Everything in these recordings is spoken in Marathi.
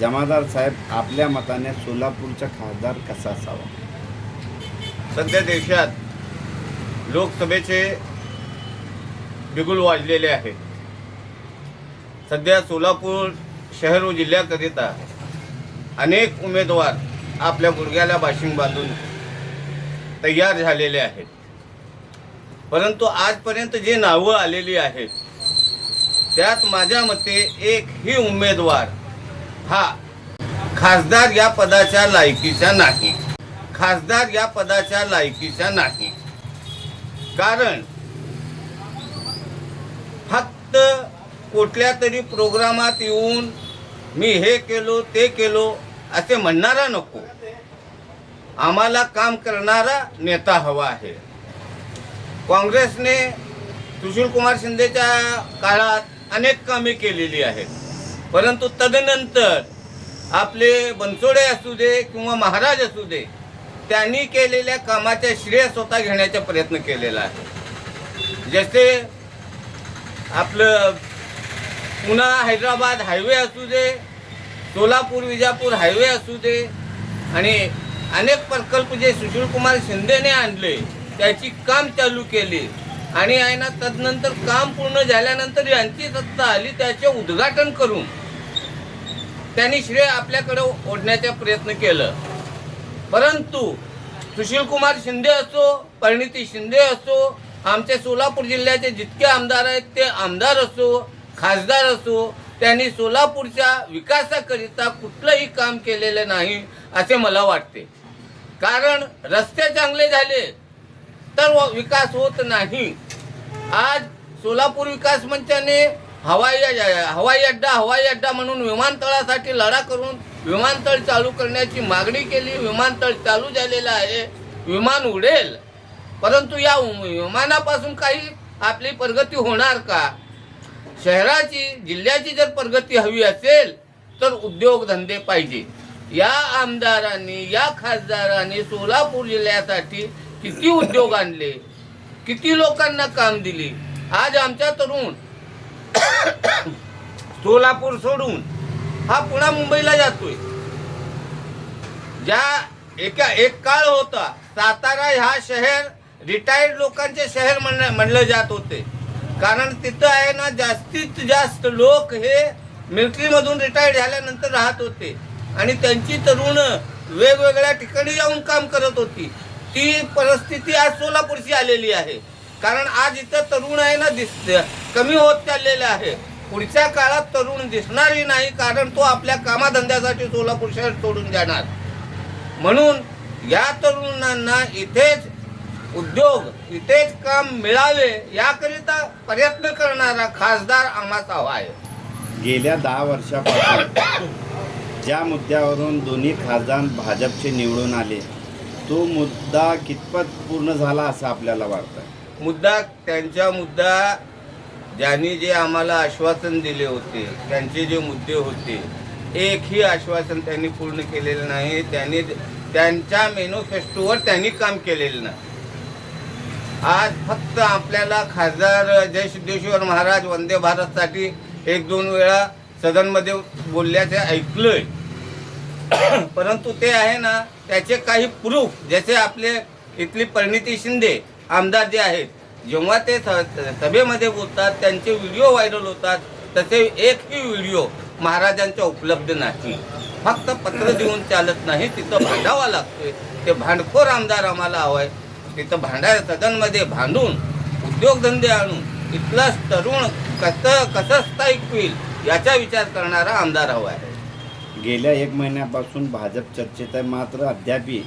जमादार साहेब आपल्या मताने सोलापूरचा खासदार कसा असावा? सध्या देशात लोकसभेचे बिगुल वाजलेले आहेत. सध्या सोलापूर शहर व जिल्ह्याकरिता अनेक उमेदवार आपल्या गुडघ्याला बाशिंग बांधून तयार झालेले आहेत. परंतु आजपर्यंत जे नावं आलेली आहेत त्यात माझ्या मते एकही उमेदवार हा. खासदार या पदाच्या लायकीचा नाही. खासदार या पदाच्या लायकीचा नाही. कारण फक्त कुठल्या तरी प्रोग्रामात येऊन मी हे केलो ते केलो असे म्हणणारा नको. आम्हाला काम करणारा नेता हवा आहे. काँग्रेसने सुशीलकुमार शिंदेच्या काळात अनेक कामे केलेली आहेत. परंतु तदनंतर आपले बनसोडे असू दे किंवा महाराज असू दे त्यांनी केलेल्या कामाच्या श्रेय स्वतः घेण्याचा प्रयत्न केलेला आहे. जसे आपलं पुन्हा हैदराबाद हायवे असू दे सोलापूर विजापूर हायवे असू दे आणि अनेक प्रकल्प जे सुशीलकुमार शिंदेने आणले त्याची काम चालू केली. आणि आहे ना तदनंतर काम पूर्ण झाल्यानंतर यांची सत्ता आली त्याचे उद्घाटन करून त्यांनी श्रेय आपल्याकडे ओढण्याचा प्रयत्न केलं. परंतु सुशील कुमार शिंदे असो परिणिती शिंदे असो आमचे सोलापूर जिल्ह्याचे जितके आमदार आहेत ते आमदार असो खासदार असो त्यांनी सोलापूरच्या विकासाकरिता कुठलंही काम केलेलं नाही असे मला वाटते. कारण रस्ते चांगले झाले तर विकास होत नाही. आज सोलापूर विकास मंचाने हवाई हवाई अड्डा हवाई अड्डा म्हणून विमानतळासाठी लढा करून विमानतळ चालू करण्याची मागणी केली. विमानतळ चालू झालेलं आहे. विमान उडेल. परंतु या विमानापासून काही आपली प्रगती होणार का? शहराची जिल्ह्याची जर प्रगती हवी असेल तर उद्योगधंदे पाहिजे. या आमदारांनी या खासदारांनी सोलापूर जिल्ह्यासाठी किती उद्योग आणले? किती लोकांना काम दिले? आज आमच्या तरुण सोलापूर सोडून हा पुन्हा मुंबईला जातोय. ज्या एका एक काळ होता सातारा ह्या शहर रिटायर्ड लोकांचे शहर म्हण म्हणलं जात होते. कारण तिथं आहे ना जास्तीत जास्त लोक हे मिलिटरीमधून रिटायर्ड झाल्यानंतर राहत होते. आणि त्यांची तरुण वेगवेगळ्या ठिकाणी जाऊन काम करत होती. ती परिस्थिती आज सोलापूरची आलेली आहे. कारण आज इथं तरुण आहे ना दिस कमी होत चाललेलं आहे. पुढच्या काळात तरुण दिसणारही नाही कारण तो आपल्या कामाधंद्यासाठी सोलापूर शहर सोडून जाणार. म्हणून या तरुणांना इथेच उद्योग इथेच काम मिळावे याकरिता प्रयत्न करणारा खासदार आम्हाचा आहे. गेल्या दहा वर्षापासून ज्या मुद्द्यावरून दोन्ही खासदार भाजपचे निवडून आले तो मुद्दा कितपत पूर्ण झाला असं आपल्याला वाटतं? मुद्दा त्यांचा मुद्दा ज्यांनी जे आम्हाला आश्वासन दिले होते त्यांचे जे मुद्दे होते एकही आश्वासन त्यांनी पूर्ण केलेलं नाही. त्यांनी त्यांच्या मेनोफेस्टोवर त्यांनी काम केलेलं नाही. आज फक्त आपल्याला खासदार जय सिद्धेश्वर महाराज वंदे भारतसाठी एक दोन वेळा सदनमध्ये बोलल्याचे ऐकलंय. परंतु ते आहे ना त्याचे काही प्रूफ जसे आपले इथली परिणिती शिंदे आमदार जे आहेत जेव्हा ते स- सभेमध्ये बोलतात त्यांचे व्हिडिओ व्हायरल होतात तसे एकही व्हिडिओ महाराजांच्या उपलब्ध नाही. फक्त पत्र देऊन चालत नाही तिथं भांडावा लागतोय. ते भांडखोर आमदार आम्हाला हवाय. तिथं भांडाय सदनमध्ये भांडून उद्योगधंदे आणून इथला तरुण कसं कसं स्थायिक होईल याचा विचार करणारा आमदार हवा आहे. गेल्या एक महिन्यापासून भाजप चर्चेत आहे. मात्र अद्यापही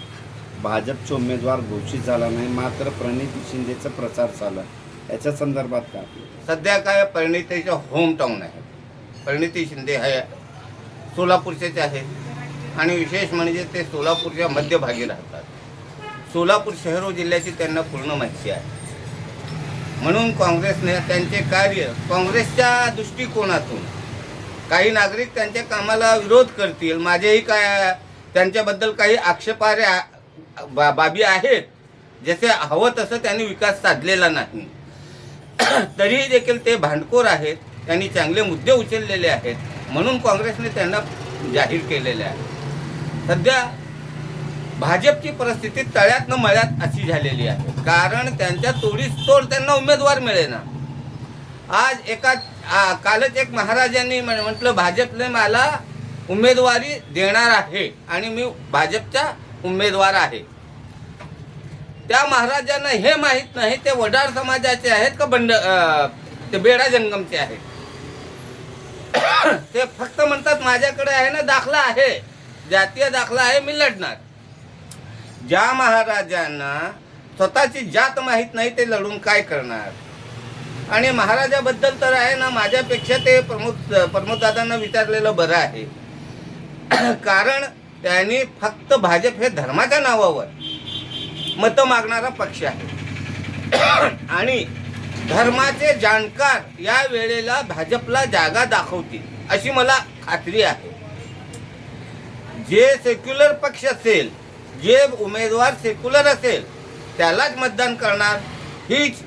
भाजपचा उमेदवार घोषित झाला नाही. मात्र प्रणिती शिंदेचा प्रचार झाला याच्या संदर्भात काय? सध्या काय परिणितीचं होम टाऊन आहे. परिणिती शिंदे आहे सोलापूरचेच आहेत. आणि विशेष म्हणजे ते सोलापूरच्या मध्यभागी राहतात. सोलापूर शहर व जिल्ह्याची त्यांना पूर्ण माहिती आहे. म्हणून काँग्रेसने त्यांचे कार्य काँग्रेसच्या दृष्टिकोनातून काही नागरिक त्यांच्या कामाला विरोध करतील. माझेही काय त्यांच्याबद्दल काही आक्षेपार्‍या बा- बाबी आहेत. जसे हवं तसं त्यांनी विकास साधलेला नाही. तरीही देखील ते भांडखोर आहेत. त्यांनी चांगले मुद्दे उचललेले आहेत. म्हणून काँग्रेसने त्यांना जाहीर केलेले आहे. सध्या भाजपची परिस्थिती तळ्यातनं मळ्यात अशी झालेली आहे. कारण त्यांच्या तोडीस तोड त्यांना उमेदवार मिळेना. आज एका कालच एक महाराजांनी म्हटलं भाजपने मला उमेदवारी देणार आहे आणि मी भाजपचा उमेदवार आहे. त्या महाराजांना हे माहीत नाही ते वडार समाजाचे आहेत का बंड ते बेडा जंगमचे आहेत? ते फक्त म्हणतात माझ्याकडे आहे ना दाखला आहे. जातीय दाखला आहे मी लढणार. ज्या महाराजांना स्वतःची जात माहीत नाही ते लढून काय करणार? आणि महाराजाबद्दल तर आहे ना माझ्यापेक्षा ते प्रमोद प्रमोददादांना विचारलेलं बरं आहे. कारण त्यांनी फक्त भाजप हे धर्माच्या नावावर मतं मागणारा पक्ष आहे. आणि धर्माचे जाणकार या वेळेला भाजपला जागा दाखवतील अशी मला खात्री आहे. जे सेक्युलर पक्ष असेल जे उमेदवार सेक्युलर असेल त्यालाच मतदान करणार हीच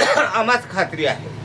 आम्हाच खात्री आहे.